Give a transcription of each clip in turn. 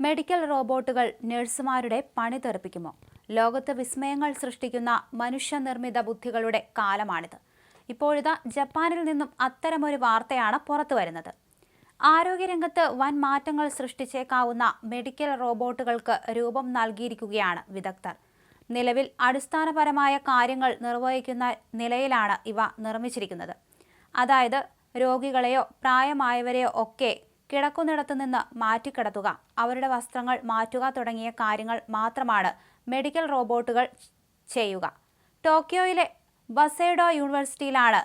Medical റോബോട്ടുകൾ നഴ്സുമാരുടെ പണി തെറിപ്പിക്കുമോ? ലോകത്ത് വിസ്മയങ്ങൾ സൃഷ്ടിക്കുന്ന മനുഷ്യനിർമ്മിത ബുദ്ധികളുടെ കാലമാണിത്. ഇപ്പോഴിതാ ജപ്പാനിൽ നിന്നും അത്തരമൊരു വാർത്തയാണ് പുറത്തു വരുന്നത്. ആരോഗ്യരംഗത്ത് വൻ മാറ്റങ്ങൾ സൃഷ്ടിച്ചേക്കാവുന്ന മെഡിക്കൽ റോബോട്ടുകൾക്ക് രൂപം നൽകിയിരിക്കുകയാണ് വിദഗ്ധർ. നിലവിൽ അടിസ്ഥാനപരമായ കാര്യങ്ങൾ നിർവഹിക്കുന്ന നിലയിലാണ് ഇവ നിർമ്മിച്ചിരിക്കുന്നത്. അതായത് രോഗികളെയോ പ്രായമായവരെയോ ഒക്കെ കിടക്കുന്നിടത്തു നിന്ന് മാറ്റിക്കിടത്തുക. അവരുടെ വസ്ത്രങ്ങൾ മാറ്റുക തുടങ്ങിയ കാര്യങ്ങൾ മാത്രമാണ് മെഡിക്കൽ റോബോട്ടുകൾ ചെയ്യുക. ടോക്കിയോയിലെ ബസേഡോ യൂണിവേഴ്സിറ്റിയിലാണ്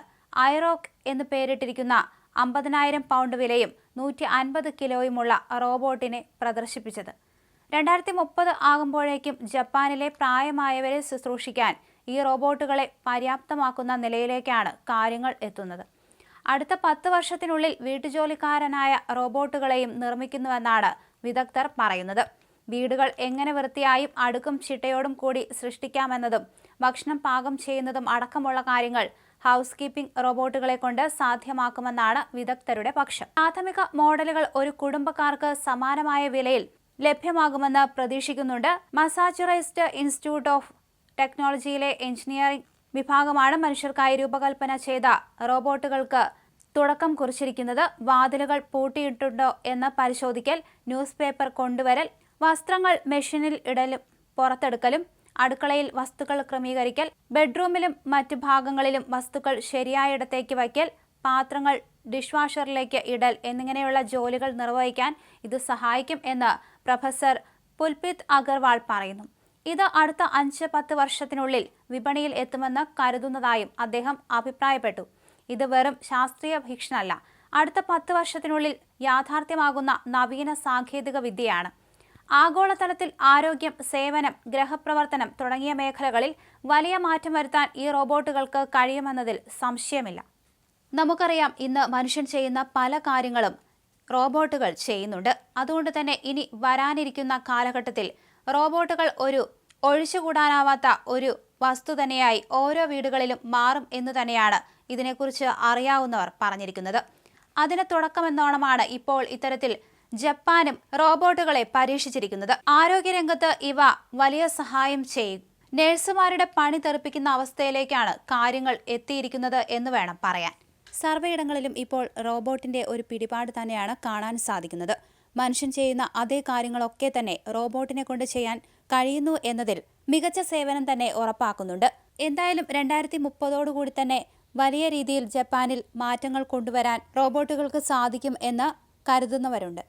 ഐറോക്ക് എന്ന് പേരിട്ടിരിക്കുന്ന അമ്പതിനായിരം പൗണ്ട് വിലയും നൂറ്റി അൻപത് കിലോയുമുള്ള റോബോട്ടിനെ പ്രദർശിപ്പിച്ചത്. രണ്ടായിരത്തി മുപ്പത് ആകുമ്പോഴേക്കും ജപ്പാനിലെ പ്രായമായവരെ ശുശ്രൂഷിക്കാൻ ഈ റോബോട്ടുകളെ പര്യാപ്തമാക്കുന്ന നിലയിലേക്കാണ് കാര്യങ്ങൾ എത്തുന്നത്. അടുത്ത പത്ത് വർഷത്തിനുള്ളിൽ വീട്ടുജോലിക്കാരനായ റോബോട്ടുകളെയും നിർമ്മിക്കുന്നുവെന്നാണ് വിദഗ്ധർ പറയുന്നത്. വീടുകൾ എങ്ങനെ വൃത്തിയായും അടുക്കും ചിട്ടയോടും കൂടി സൃഷ്ടിക്കാമെന്നതും ഭക്ഷണം പാകം ചെയ്യുന്നതും അടക്കമുള്ള കാര്യങ്ങൾ ഹൗസ് കീപ്പിംഗ് റോബോട്ടുകളെ കൊണ്ട് സാധ്യമാക്കുമെന്നാണ് വിദഗ്ധരുടെ പക്ഷം. പ്രാഥമിക മോഡലുകൾ ഒരു കുടുംബക്കാർക്ക് സമാനമായ വിലയിൽ ലഭ്യമാകുമെന്ന് പ്രതീക്ഷിക്കുന്നുണ്ട്. മസാച്ചുറൈസ്ഡ് ഇൻസ്റ്റിറ്റ്യൂട്ട് ഓഫ് ടെക്നോളജിയിലെ എഞ്ചിനീയറിംഗ് വിഭാഗമാണ് മനുഷ്യർക്കായി രൂപകൽപ്പന ചെയ്ത റോബോട്ടുകൾക്ക് തുടക്കം കുറിച്ചിരിക്കുന്നത്. വാതിലുകൾ പൂട്ടിയിട്ടുണ്ടോ എന്ന് പരിശോധിക്കൽ ന്യൂസ് പേപ്പർ കൊണ്ടുവരൽ വസ്ത്രങ്ങൾ മെഷീനിൽ ഇടലും പുറത്തെടുക്കലും അടുക്കളയിൽ വസ്തുക്കൾ ക്രമീകരിക്കൽ ബെഡ്റൂമിലും മറ്റു ഭാഗങ്ങളിലും വസ്തുക്കൾ ശരിയായ ഇടത്തേക്ക് വയ്ക്കൽ പാത്രങ്ങൾ ഡിഷ് വാഷറിലേക്ക് ഇടൽ എന്നിങ്ങനെയുള്ള ജോലികൾ നിർവഹിക്കാൻ ഇത് സഹായിക്കും എന്ന് പ്രൊഫസർ പുൽപിത് അഗർവാൾ പറയുന്നു. ഇത് അടുത്ത അഞ്ച് പത്ത് വർഷത്തിനുള്ളിൽ വിപണിയിൽ എത്തുമെന്ന് കരുതുന്നതായും അദ്ദേഹം അഭിപ്രായപ്പെട്ടു. ഇത് വെറും ശാസ്ത്രീയ ഭീഷണല്ല. അടുത്ത പത്ത് വർഷത്തിനുള്ളിൽ യാഥാർത്ഥ്യമാകുന്ന നവീന സാങ്കേതിക വിദ്യയാണ്. ആഗോളതലത്തിൽ ആരോഗ്യം സേവനം ഗ്രഹപ്രവർത്തനം തുടങ്ങിയ മേഖലകളിൽ വലിയ മാറ്റം വരുത്താൻ ഈ റോബോട്ടുകൾക്ക് കഴിയുമെന്നതിൽ സംശയമില്ല. നമുക്കറിയാം ഇന്ന് മനുഷ്യൻ ചെയ്യുന്ന പല കാര്യങ്ങളും റോബോട്ടുകൾ ചെയ്യുന്നുണ്ട്. അതുകൊണ്ട് തന്നെ ഇനി വരാനിരിക്കുന്ന കാലഘട്ടത്തിൽ റോബോട്ടുകൾ ഒരു ഒഴിച്ചുകൂടാനാവാത്ത ഒരു വസ്തു തന്നെയായി ഓരോ വീടുകളിലും മാറും എന്ന് തന്നെയാണ് ഇതിനെക്കുറിച്ച് അറിയാവുന്നവർ പറഞ്ഞിരിക്കുന്നത്. അതിന് തുടക്കമെന്നോണമാണ് ഇപ്പോൾ ഇത്തരത്തിൽ ജപ്പാനും റോബോട്ടുകളെ പരീക്ഷിച്ചിരിക്കുന്നത്. ആരോഗ്യരംഗത്ത് ഇവ വലിയ സഹായം ചെയ്യും. നഴ്സുമാരുടെ പണി തെറിപ്പിക്കുന്ന അവസ്ഥയിലേക്കാണ് കാര്യങ്ങൾ എത്തിയിരിക്കുന്നത് എന്ന് വേണം പറയാൻ. സർവയിടങ്ങളിലും ഇപ്പോൾ റോബോട്ടിന്റെ ഒരു പിടിപാട് തന്നെയാണ് കാണാൻ സാധിക്കുന്നത്. മനുഷ്യൻ ചെയ്യുന്ന അതേ കാര്യങ്ങളൊക്കെ തന്നെ റോബോട്ടിനെ കൊണ്ട് ചെയ്യാൻ കഴിയുന്നു എന്നതിൽ മികച്ച സേവനം തന്നെ ഉറപ്പാക്കുന്നുണ്ട്. എന്തായാലും രണ്ടായിരത്തി മുപ്പതോടുകൂടി തന്നെ വലിയ രീതിയിൽ ജപ്പാനിൽ മാറ്റങ്ങൾ കൊണ്ടുവരാൻ റോബോട്ടുകൾക്ക് സാധിക്കും എന്ന് കരുതുന്നവരുണ്ട്.